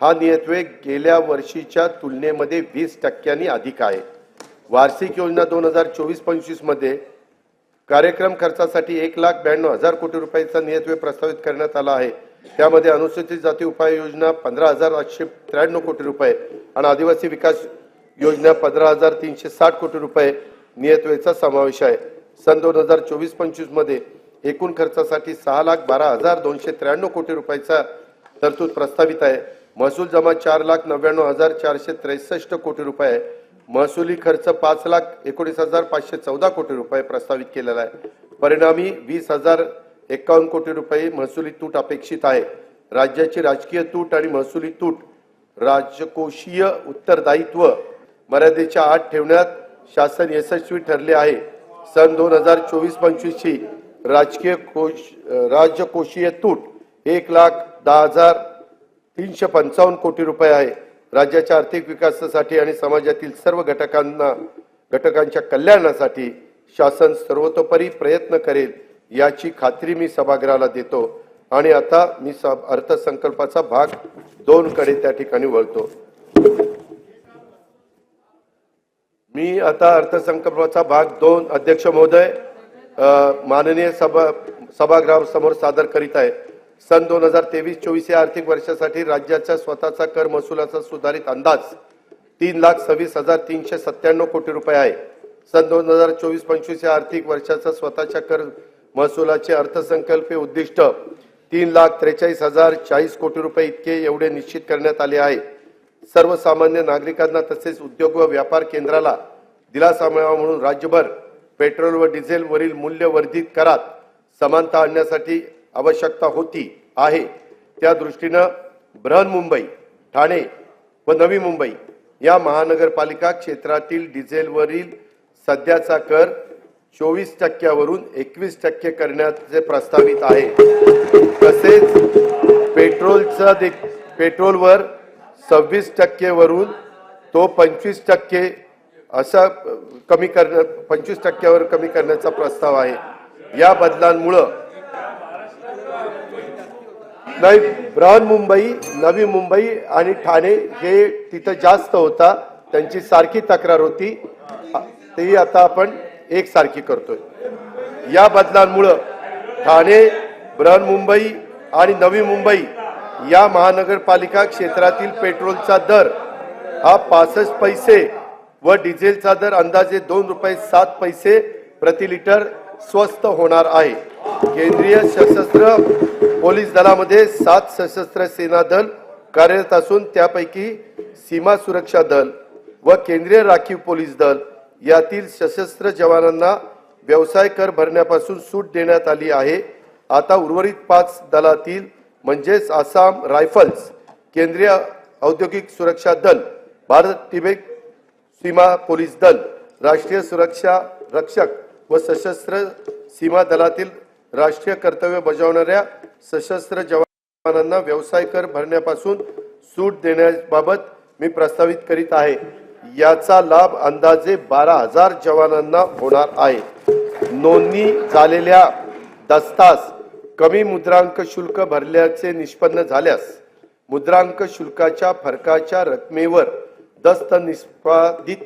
हा नियतवेग गेल्या वर्षीच्या तुलनेमध्ये वीस टक्क्यांनी अधिक आहे. वार्षिक योजना दोन हजार चोवीस पंचवीसमध्ये कार्यक्रम खर्चासाठी एक लाख ब्याण्णव हजार कोटी रुपयाचा नियतवेग प्रस्तावित करण्यात आला आहे. त्यामध्ये अनुसूचित जाती उपाय योजना पंधरा हजार आठशे त्र्याण्णव कोटी रुपये आणि आदिवासी विकास योजना पंधरा हजार तीनशे साठ कोटी रुपये नियतवेचा समावेश आहे. सन दोन हजार चोवीस पंचवीसमध्ये एकूण खर्चासाठी सहा लाख बारा हजार दोनशे त्र्याण्णव कोटी रुपयाचा तरतूद प्रस्तावित आहे. महसूल जमा चार लाख नव्याण्णव हजार चारशे त्रेसष्ट कोटी रुपये. महसुली खर्च पाच लाख एकोणीस हजार पाचशे चौदा कोटी रुपये प्रस्तावित केलेला आहे. परिणामी वीस हजार एकावन्न कोटी रुपये महसुली तूट अपेक्षित आहे. राज्याची राजकीय तूट आणि महसुली तूट राजकोषीय उत्तरदायित्व मर्यादेच्या आत ठेवण्यात शासन यशस्वी ठरले आहे. सन दोन हजार चोवीस पंचवीसची राजकीय कोश राजकोषीय तूट एक लाख दहा हजार तीनशे पंचावन्न कोटी रुपये आहे. राज्याच्या आर्थिक विकासासाठी आणि समाजातील सर्व घटकांना घटकांच्या कल्याणासाठी शासन सर्वतोपरी प्रयत्न करेल याची खात्री मी सभागृहाला देतो. आणि आता मी अर्थसंकल्पाचा भाग दोन कडे त्या ठिकाणी वळतो. मी आता अर्थसंकल्पाचा भाग दोन अध्यक्ष महोदय माननीय सभा सभागृहासमोर सादर करीत आहे. सन दोन हजार तेवीस चोवीस या आर्थिक वर्षासाठी राज्याचा स्वतःचा कर महसुलाचा सुधारित अंदाज तीन लाख सव्वीस हजार तीनशे सत्त्याण्णव कोटी रुपये आहे. सन दोन हजार चोवीस पंचवीस या आर्थिक वर्षाचा स्वतःच्या कर महसुलाचे अर्थसंकल्पीय उद्दिष्ट तीन लाख त्रेचाळीस हजार चाळीस कोटी रुपये इतके एवढे निश्चित करण्यात आले आहे. सर्वसामान्य नागरिकांना तसेच उद्योग व व्यापार केंद्राला दिलासा मिळावा म्हणून राज्यभर पेट्रोल व डिझेलवरील मूल्यवर्धित करात समानता आणण्यासाठी आवश्यकता होती आहे. त्या दृष्टीनं बृहन्मुंबई ठाणे व नवी मुंबई या महानगरपालिका क्षेत्रातील डिझेलवरील सध्याचा कर चोवीस टक्क्यावरून एकवीस टक्के करण्याचे प्रस्तावित आहे. तसेच पेट्रोलचा देख पेट्रोलवर सव्वीस टक्केवरून तो पंचवीस टक्के असा कमी करण्या पंचवीस टक्क्यावर कमी करण्याचा प्रस्ताव आहे. या बदलांमुळं नाही बृहन्मुंबई नवी मुंबई आणि ठाणे हे तिथं जास्त होता. त्यांची सारखी तक्रार होती. आ- ती आता आपण एक सारखी करतोय. या बदलांमुळं ठाणे बृहन्मुंबई आणि नवी मुंबई या महानगरपालिका क्षेत्रातील पेट्रोलचा दर हा पासष्ट पैसे व डिझेलचा दर अंदाजे दोन रुपये सात पैसे प्रति लिटर स्वस्त होणार आहे. केंद्रीय सशस्त्र पोलीस दलामध्ये सात सशस्त्र सेना दल कार्यरत असून त्यापैकी सीमा सुरक्षा दल व केंद्रीय राखीव पोलीस दल यातील सशस्त्र जवानांना व्यवसाय कर भरण्यापासून सूट देण्यात आली आहे. आता उर्वरित पाच दलातील म्हणजेच आसाम रायफल्स केंद्रीय औद्योगिक सुरक्षा दल भारत तिबेट सीमा पोलीस दल राष्ट्रीय सुरक्षा रक्षक व सशस्त्र सीमा दलातील राष्ट्रीय कर्तव्य बजावणाऱ्या सशस्त्र जवानांना व्यवसाय कर भरण्यापासून सूट देण्याबाबत मी प्रस्तावित करीत आहे. याचा लाभ अंदाजे बारा हजार जवानांना होणार आहे. नोंदणी झालेल्या दस्तास कमी मुद्रांक शुल्क भरल्याचे निष्पन्न झाल्यास मुद्रांक शुल्काच्या फरकाच्या रकमेवर दस्त निष्पादित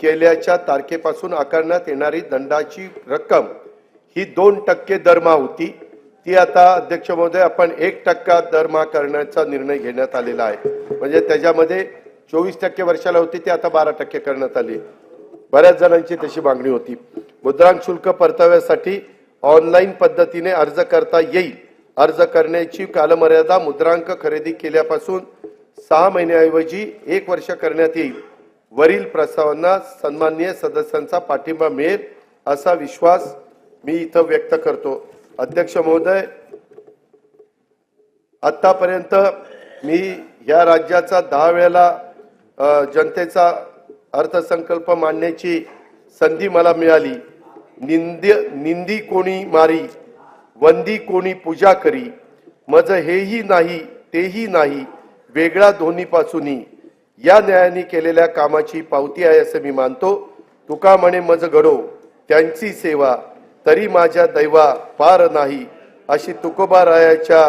केल्याच्या तारखेपासून आकारण्यात येणारी दंडाची रक्कम ही दोन टक्के दरमहा होती. ती आता अध्यक्ष महोदय आपण एक टक्का दरमहा करण्याचा निर्णय घेण्यात आलेला आहे. म्हणजे त्याच्यामध्ये चोवीस टक्के वर्षाला होती ती आता बारा टक्के करण्यात आली. बऱ्याच जणांची तशी मागणी होती. मुद्रांक शुल्क परताव्यासाठी ऑनलाईन पद्धतीने अर्ज करता येईल. अर्ज करण्याची कालमर्यादा मुद्रांक खरेदी केल्यापासून सहा महिन्याऐवजी एक वर्ष करण्यात येईल. वरील प्रस्तावांना सन्माननीय सदस्यांचा पाठिंबा मिळेल असा विश्वास मी इथं व्यक्त करतो. अध्यक्ष महोदय आतापर्यंत मी या राज्याचा दहा वेळेला जनतेचा अर्थसंकल्प मांडण्याची संधी मला मिळाली. निंद निंदी कोणी मारी वंदी कोणी पूजा करी. मज हेही नाही तेही नाही वेगळा दोन्हीपासूनही या न्यायाने केलेल्या कामाची पावती आहे असं मी मानतो. तुका म्हणे मज घडो त्यांची सेवा. तरी माझ्या दैवा पार नाही अशी तुकोबा रायाच्या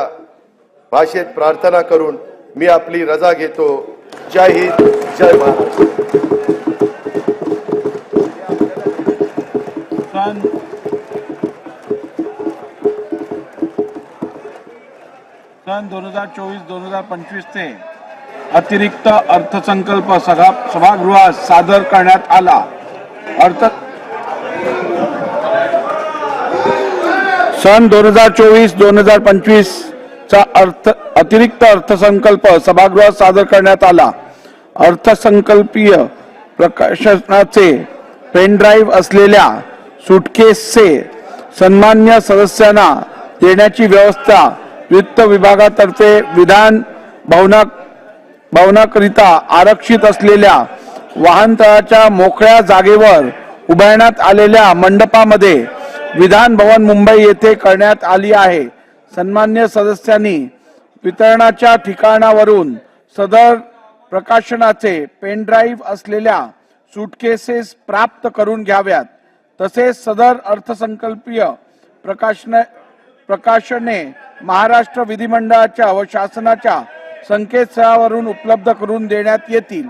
भाषेत प्रार्थना करून मी आपली रजा घेतो. जय हिंद जय महाराष्ट्र सन सन दोन हजार चोवीस दोन हजार पंचवीस ते अतिरिक्त अर्थसंकल्प सभा सभागृहात सादर करण्यात आला. अर्थ सन दोन हजार चोवीस दोन हजार पंचवीस चा अर्थ अतिरिक्त अर्थसंकल्प सभागृहात सादर करण्यात आला. अर्थसंकल्पीय प्रकाशनाचे पेनड्राईव्ह असलेल्या सुटकेसचे सन्मान्य सदस्यांना देण्याची व्यवस्था वित्त विभागातर्फे विधान भवना भवनाकरिता आरक्षित असलेल्या वाहनतळाच्या मोकळ्या जागेवर उभारण्यात आलेल्या मंडपामध्ये विधान भवन मुंबई येथे करण्यात आली आहे. सन्मान्य सदस्यांनी वितरणाच्या ठिकाणावरून सदर प्रकाशनाचे पेनड्राईव्ह असलेल्या सुटकेसेस प्राप्त करून घ्याव्यात. तसेच सदर अर्थसंकल्पीय प्रकाशन प्रकाशने महाराष्ट्र विधिमंडळाच्या व शासनाच्या संकेतस्थळावरून उपलब्ध करून देण्यात येतील.